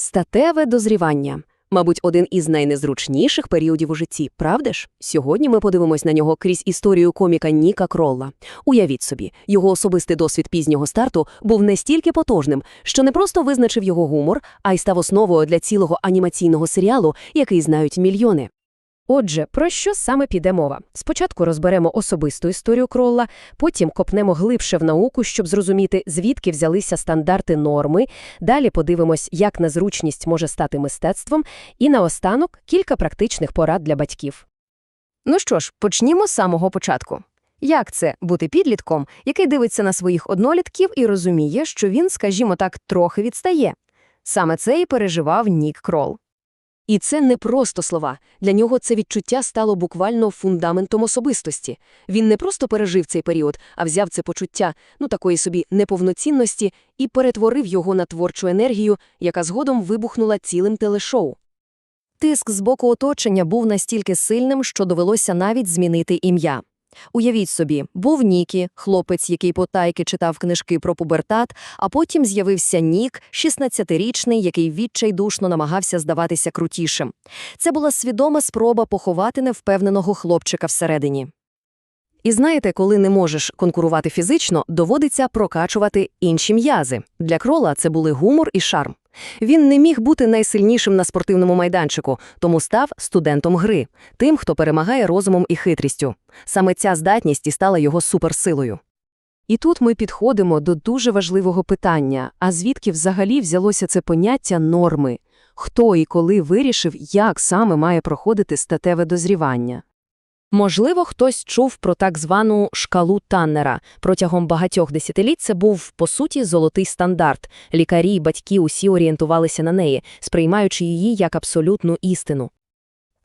Статеве дозрівання. Мабуть, один із найнезручніших періодів у житті, правда ж? Сьогодні ми подивимось на нього крізь історію коміка Ніка Кролла. Уявіть собі, його особистий досвід пізнього старту був настільки потужним, що не просто визначив його гумор, а й став основою для цілого анімаційного серіалу, який знають мільйони. Отже, про що саме піде мова? Спочатку розберемо особисту історію Кролла, потім копнемо глибше в науку, щоб зрозуміти, звідки взялися стандарти норми, далі подивимось, як незручність може стати мистецтвом, і наостанок кілька практичних порад для батьків. Ну що ж, почнімо з самого початку. Як це бути підлітком, який дивиться на своїх однолітків і розуміє, що він, скажімо так, трохи відстає? Саме це і переживав Нік Крол. І це не просто слова. Для нього це відчуття стало буквально фундаментом особистості. Він не просто пережив цей період, а взяв це почуття, ну такої собі неповноцінності, і перетворив його на творчу енергію, яка згодом вибухнула цілим телешоу. Тиск з боку оточення був настільки сильним, що довелося навіть змінити ім'я. Уявіть собі, був Нікі, хлопець, який потайки читав книжки про пубертат, а потім з'явився Нік, 16-річний, який відчайдушно намагався здаватися крутішим. Це була свідома спроба поховати невпевненого хлопчика всередині. І знаєте, коли не можеш конкурувати фізично, доводиться прокачувати інші м'язи. Для крола це були гумор і шарм. Він не міг бути найсильнішим на спортивному майданчику, тому став студентом гри, тим, хто перемагає розумом і хитрістю. Саме ця здатність і стала його суперсилою. І тут ми підходимо до дуже важливого питання, а звідки взагалі взялося це поняття норми? Хто і коли вирішив, як саме має проходити статеве дозрівання? Можливо, хтось чув про так звану шкалу Таннера. Протягом багатьох десятиліть це був, по суті, золотий стандарт. Лікарі й батьки усі орієнтувалися на неї, сприймаючи її як абсолютну істину.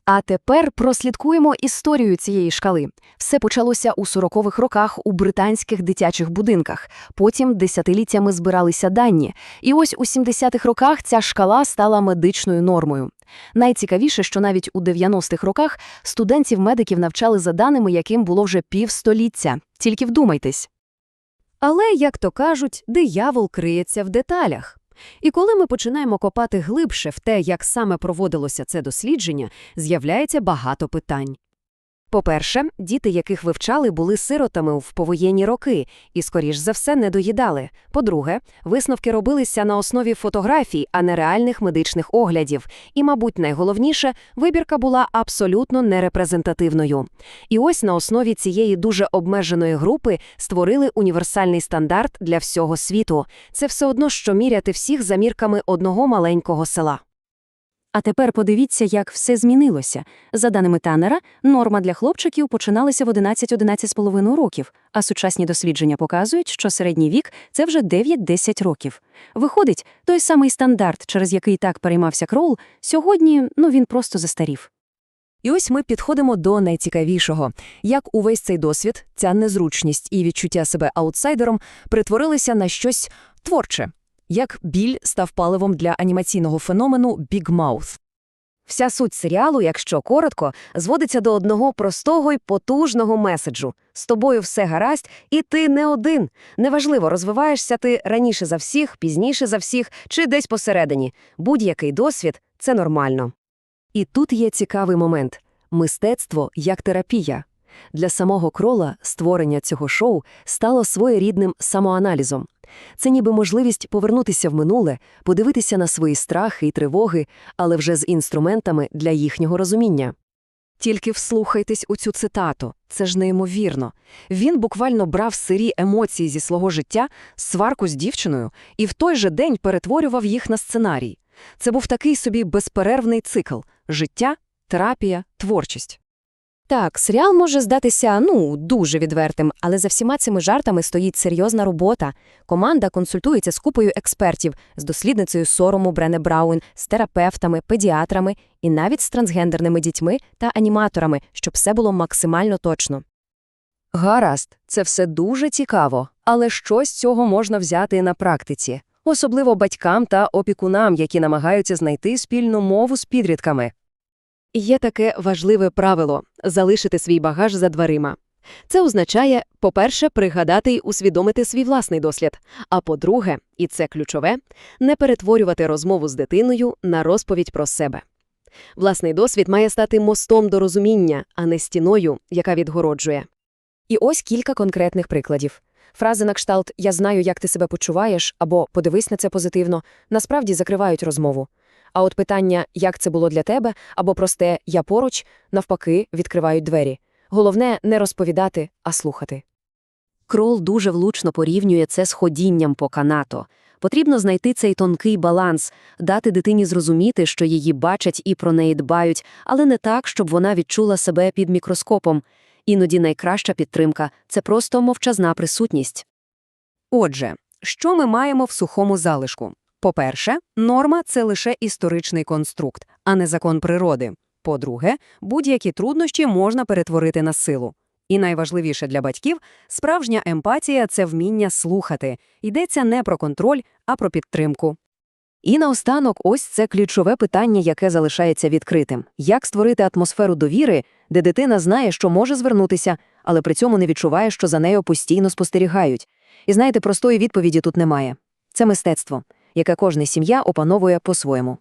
А тепер прослідкуємо історію цієї шкали. Все почалося у 40-х роках у британських дитячих будинках. Потім десятиліттями збиралися дані. І ось у 70-х роках ця шкала стала медичною нормою. Найцікавіше, що навіть у 90-х роках студентів-медиків навчали за даними, яким було вже півстоліття. Тільки вдумайтесь. Але, як то кажуть, диявол криється в деталях. І коли ми починаємо копати глибше в те, як саме проводилося це дослідження, з'являється багато питань. По-перше, діти, яких вивчали, були сиротами в повоєнні роки і, скоріш за все, не доїдали. По-друге, висновки робилися на основі фотографій, а не реальних медичних оглядів. І, мабуть, найголовніше, вибірка була абсолютно нерепрезентативною. І ось на основі цієї дуже обмеженої групи створили універсальний стандарт для всього світу. Це все одно, що міряти всіх за мірками одного маленького села. А тепер подивіться, як все змінилося. За даними Таннера, норма для хлопчиків починалася в 11-11,5 років, а сучасні дослідження показують, що середній вік – це вже 9-10 років. Виходить, той самий стандарт, через який так переймався Кроул, сьогодні, ну, він просто застарів. І ось ми підходимо до найцікавішого. Як увесь цей досвід, ця незручність і відчуття себе аутсайдером перетворилися на щось творче. Як біль став паливом для анімаційного феномену Big Mouth. Вся суть серіалу, якщо коротко, зводиться до одного простого й потужного меседжу. З тобою все гаразд, і ти не один. Неважливо, розвиваєшся ти раніше за всіх, пізніше за всіх чи десь посередині. Будь-який досвід це нормально. І тут є цікавий момент мистецтво як терапія. Для самого крола створення цього шоу стало своєрідним самоаналізом. Це ніби можливість повернутися в минуле, подивитися на свої страхи і тривоги, але вже з інструментами для їхнього розуміння. Тільки вслухайтесь у цю цитату, це ж неймовірно. Він буквально брав сирі емоції зі свого життя, сварку з дівчиною, і в той же день перетворював їх на сценарій. Це був такий собі безперервний цикл життя, терапія, творчість. Так, серіал може здатися, ну, дуже відвертим, але за всіма цими жартами стоїть серйозна робота. Команда консультується з купою експертів, з дослідницею сорому Брене Брауен, з терапевтами, педіатрами і навіть з трансгендерними дітьми та аніматорами, щоб все було максимально точно. Гаразд, це все дуже цікаво, але що з цього можна взяти на практиці? Особливо батькам та опікунам, які намагаються знайти спільну мову з підрідками. Є таке важливе правило залишити свій багаж за дверима. Це означає, по-перше, пригадати й усвідомити свій власний досвід, а по-друге, і це ключове, не перетворювати розмову з дитиною на розповідь про себе. Власний досвід має стати мостом до розуміння, а не стіною, яка відгороджує. І ось кілька конкретних прикладів. Фрази на кшталт «я знаю, як ти себе почуваєш» або «подивись на це позитивно» насправді закривають розмову. А от питання «як це було для тебе» або просте «я поруч» навпаки відкривають двері. Головне – не розповідати, а слухати. Крол дуже влучно порівнює це з ходінням по канато. Потрібно знайти цей тонкий баланс, дати дитині зрозуміти, що її бачать і про неї дбають, але не так, щоб вона відчула себе під мікроскопом. Іноді найкраща підтримка – це просто мовчазна присутність. Отже, що ми маємо в сухому залишку? По-перше, норма – це лише історичний конструкт, а не закон природи. По-друге, будь-які труднощі можна перетворити на силу. І найважливіше для батьків – справжня емпатія – це вміння слухати. Йдеться не про контроль, а про підтримку. І наостанок ось це ключове питання, яке залишається відкритим. Як створити атмосферу довіри, де дитина знає, що може звернутися, але при цьому не відчуває, що за нею постійно спостерігають. І знаєте, простої відповіді тут немає. Це мистецтво, яке кожна сім'я опановує по-своєму.